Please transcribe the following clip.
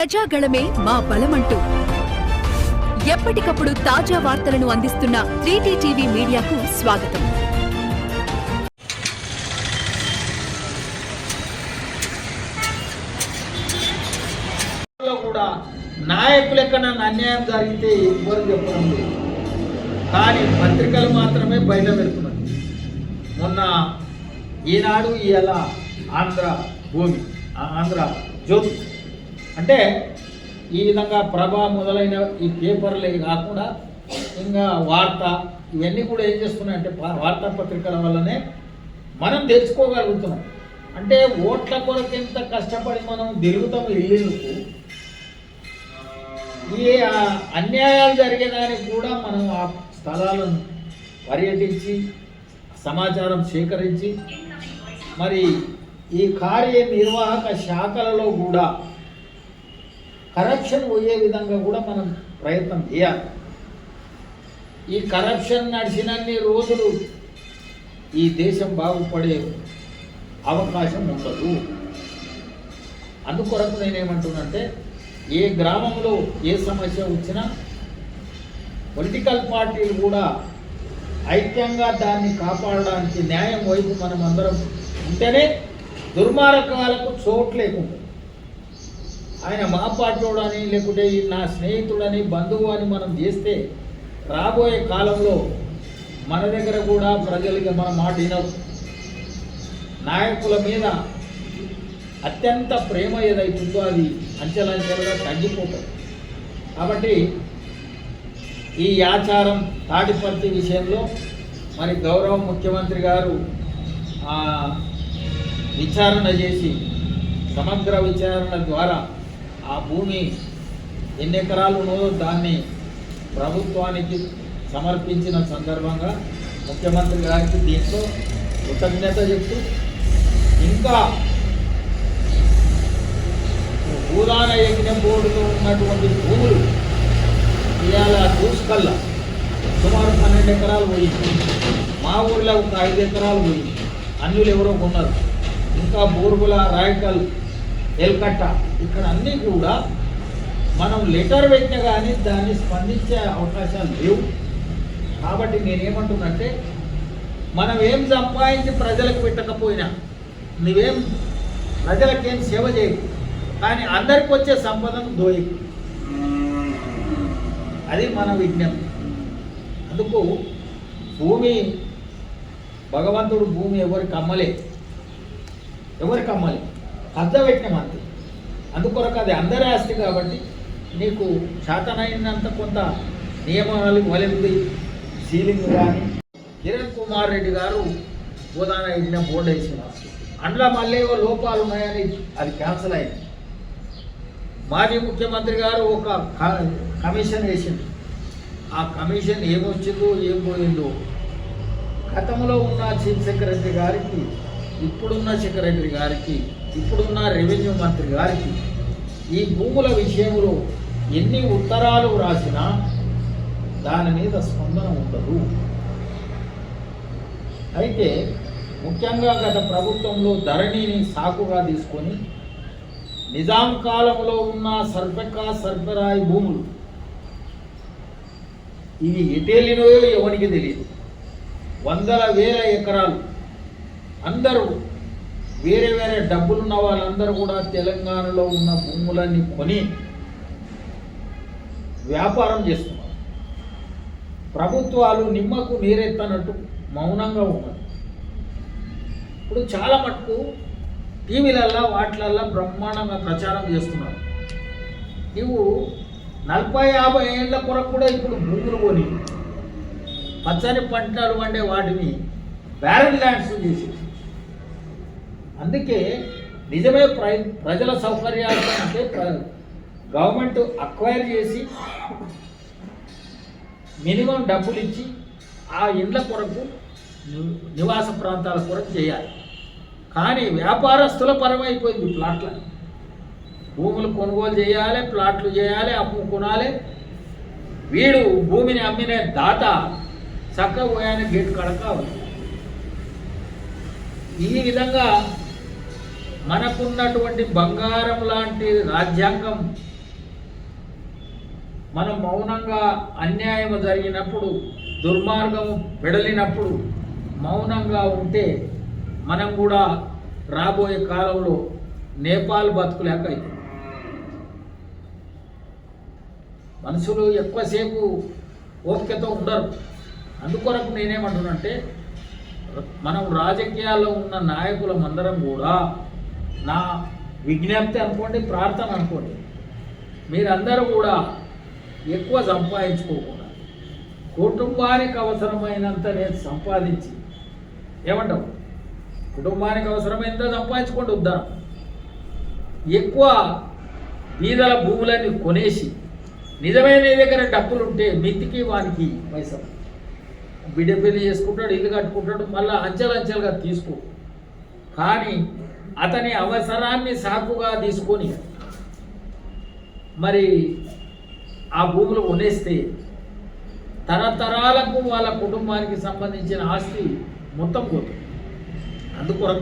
ప్రజాగళమే మా బలమంటూ. ఎప్పటికప్పుడు తాజా వార్తలను అందిస్తున్న త్రీటీ టీవీ మీడియాకు స్వాగతం. లో కూడా నాయకులు ఎక్కడన్నా అన్యాయం జరిగితే ఎవరు చెప్పడం లేదు. కానీ పత్రికలు మాత్రమే బయట పెడుతున్నారు. మొన్న ఈనాడు ఇలా ఆంధ్ర భూమి ఆంధ్ర జ్యోతి అంటే ఈ విధంగా ప్రభ మొదలైన ఈ పేపర్లే కాకుండా ఇంకా వార్త ఇవన్నీ కూడా ఏం చేస్తున్నాయంటే వార్తాపత్రికల వల్లనే మనం తెలుసుకోగలుగుతున్నాం. అంటే ఓట్ల కొరకు ఎంత కష్టపడి మనం తిరుగుతాం ఇల్లుకు ఈ అన్యాయాలు జరిగేదానికి కూడా మనం ఆ స్థలాలను పర్యటించి సమాచారం సేకరించి మరి ఈ కార్యనిర్వాహక శాఖలలో కూడా కరప్షన్ పోయే విధంగా కూడా మనం ప్రయత్నం చేయాలి. ఈ కరప్షన్ నడిచినన్ని రోజులు ఈ దేశం బాగుపడే అవకాశం ఉండదు. అందుకొరకు నేనేమంటున్నంటే ఏ గ్రామంలో ఏ సమస్య వచ్చినా పొలిటికల్ పార్టీలు కూడా ఐక్యంగా దాన్ని కాపాడడానికి న్యాయం వైపు మనం అందరం ఉంటేనే దుర్మార్గాలకు చోటు లేకుండా ఆయన మా పార్టీని లేకుంటే నా స్నేహితుడని బంధువు అని మనం చేస్తే రాబోయే కాలంలో మన దగ్గర కూడా ప్రజలకి మన మాట వినరు. నాయకుల మీద అత్యంత ప్రేమ ఏదైతుందో అది అంచెలంచెలుగా తగ్గిపోతుంది. కాబట్టి ఈ ఆచారం తాటిపర్తి విషయంలో మరి గౌరవ ముఖ్యమంత్రి గారు విచారణ చేసి సమగ్ర విచారణ ద్వారా ఆ భూమి ఎన్ని ఎకరాలు ఉన్నదో దాన్ని ప్రభుత్వానికి సమర్పించిన సందర్భంగా ముఖ్యమంత్రి గారికి దీంట్లో కృతజ్ఞత చెప్తూ ఇంకా భూదాన యజ్ఞం బోర్డులో ఉన్నటువంటి భూములు ఇవాళ దూసుకల్లా సుమారు పన్నెండు ఎకరాలు పోయింది మా ఊర్లో ఒక ఐదు ఎకరాలు పోయింది అన్యులు ఎవరో కొన్నారు. ఇంకా బూరుగుల రాయకల్ ఎల్కట్ట. ఇక్కడ అన్నీ కూడా మనం లెటర్ పెట్టిన కానీ దాన్ని స్పందించే అవకాశాలు లేవు. కాబట్టి నేనేమంటున్నంటే మనం ఏం సంపాదించి ప్రజలకు పెట్టకపోయినా నువ్వేం ప్రజలకేం సేవ చేయకు కానీ అందరికి వచ్చే సంపదను దోయకు. అది మన విజ్ఞప్తి. అందుకు భూమి భగవంతుడు భూమి ఎవరికి అమ్మలే? ఎవరికి అమ్మలే? కబ్జ పెట్టినాం అంతే అందుకొరకు అది అందరి ఆస్తి కాబట్టి నీకు శాతనైనంత కొంత నియమాలు వలింది. సీలింగ్ కానీ కిరణ్ కుమార్ రెడ్డి గారు గోదాన యజ్ఞ బోర్డు వేసిన అందులో మళ్ళీ ఏవో లోపాలు ఉన్నాయని అది క్యాన్సిల్ అయింది. మాజీ ముఖ్యమంత్రి గారు ఒక కమిషన్ వేసింది. ఆ కమిషన్ ఏమొచ్చిందో ఏం పోయిందో. గతంలో ఉన్న చీఫ్ సెక్రటరీ గారికి ఇప్పుడున్న సెక్రటరీ గారికి ఇప్పుడున్న రెవెన్యూ మంత్రి గారికి ఈ భూముల విషయంలో ఎన్ని ఉత్తరాలు వ్రాసినా దాని మీద స్పందన ఉండదు. అయితే ముఖ్యంగా గత ప్రభుత్వంలో ధరణిని సాకుగా తీసుకొని నిజాం కాలంలో ఉన్న సర్పెక్క సర్పరాయి భూములు ఇవి ఎటేలినయో ఎవరికి తెలియదు వందల వేల ఎకరాలు అందరూ వేరే వేరే డబ్బులున్న వాళ్ళందరూ కూడా తెలంగాణలో ఉన్న భూములన్నీ కొని వ్యాపారం చేస్తున్నారు. ప్రభుత్వాలు నిమ్మకు నీరెత్తనట్టు మౌనంగా ఉన్నారు. ఇప్పుడు చాలా మటుకు టీవీలల్లో వాటిలల్లో బ్రహ్మాండంగా ప్రచారం చేస్తున్నారు. నువ్వు నలభై యాభై ఏళ్ళ కొరకు కూడా ఇప్పుడు భూములు కొని పచ్చని పంటలు వండే వాటిని బ్యారల్ ల్యాండ్స్ చేసి అందుకే నిజమే ప్ర ప్రజల సౌకర్యాలు అంటే గవర్నమెంట్ అక్వైర్ చేసి మినిమం డబ్బులు ఇచ్చి ఆ ఇండ్ల కొరకు నివాస ప్రాంతాల కొరకు చేయాలి. కానీ వ్యాపారస్తుల పరమైపోయింది ప్లాట్ల. భూములు కొనుగోలు చేయాలి ప్లాట్లు చేయాలి కొనాలి. వీడు భూమిని అమ్మిన దాత చక్కగా పోయాని గేట్ కడ ఈ విధంగా మనకున్నటువంటి బంగారం లాంటి రాజ్యాంగం మనం మౌనంగా అన్యాయం జరిగినప్పుడు దుర్మార్గం వెడలినప్పుడు మౌనంగా ఉంటే మనం కూడా రాబోయే కాలంలో నేపాల్ బతుకులేక అవుతుంది మనుషులు ఎక్కువసేపు ఓపికతో ఉండరు. అందుకొరకు నేనేమంటున్నంటే మనం రాజకీయాల్లో ఉన్న నాయకులం అందరం కూడా నా విజ్ఞప్తి అనుకోండి ప్రార్థన అనుకోండి మీరందరూ కూడా ఎక్కువ సంపాదించుకోకుండా కుటుంబానికి అవసరమైనంత నేను సంపాదించి ఏమంటావు? కుటుంబానికి అవసరమైనంత సంపాదించుకోండి ఉద్దాం ఎక్కువ బీదల భూములన్నీ కొనేసి నిజమైన దగ్గర డబ్బులు ఉంటే మితికి వానికి పైసలు. బిడ్డ పెళ్ళి చేసుకుంటాడు ఇల్లు కట్టుకుంటాడు మళ్ళీ అంచెలు అంచెలుగా తీసుకో. కానీ అతని అవసరాన్ని సాకుగా తీసుకొని మరి ఆ భూములు కొనేస్తే తరతరాలకు వాళ్ళ కుటుంబానికి సంబంధించిన ఆస్తి మొత్తం పోతుంది. అందుకొరకు